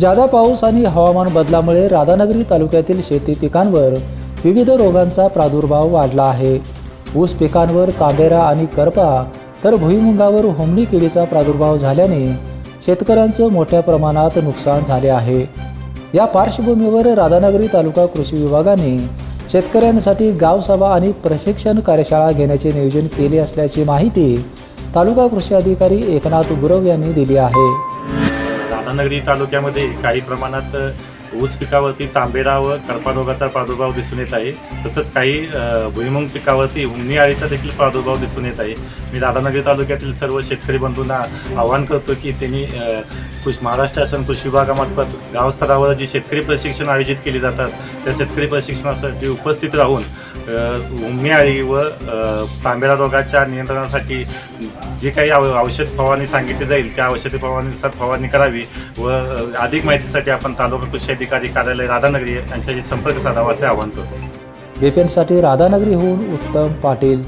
जादा पाऊस आणि हवामान बदलामुळे राधानगरी तालुक्यातील शेती पिकांवर विविध रोगांचा प्रादुर्भाव वाढला आहे. ऊस पिकांवर तांबेरा आणि करपा तर भुईमुगावर होमणी किडीचा प्रादुर्भाव झाल्याने शेतकऱ्यांचं मोठ्या प्रमाणात नुकसान झाले आहे. या पार्श्वभूमीवर राधानगरी तालुका कृषी विभागाने शेतकऱ्यांसाठी गावसभा आणि प्रशिक्षण कार्यशाळा घेण्याचे नियोजन केले असल्याची माहिती तालुका कृषी अधिकारी एकनाथ गुरव यांनी दिली आहे. राधानगरी तालुक्यामध्ये काही प्रमाणात ऊस पिकावरती तांबेरा व करपा रोगाचा प्रादुर्भाव दिसून येत आहे. तसंच काही भुईमुंग पिकावरती उमणी आळीचा देखील प्रादुर्भाव दिसून येत आहे. मी राधानगरी तालुक्यातील सर्व शेतकरी बंधूंना आवाहन करतो की त्यांनी कृषी महाराष्ट्र शासन कृषी विभागामार्फत गावस्तरावर जी शेतकरी प्रशिक्षण आयोजित केली जातात त्या शेतकरी प्रशिक्षणासाठी उपस्थित राहून अ, उमणी आळी व तांबेरा रोगाच्या नियंत्रणासाठी जे काही आव- औषध फवारणी सांगितली जाईल त्या औषधी फवारणीनुसार फवारणी करावी व अधिक माहितीसाठी आपण तालुका कृषी अधिकारी कार्यालय राधानगरी यांच्याशी संपर्क साधावा असे आवाहन करतो. बेपेनसाठी राधानगरीहून उत्तम पाटील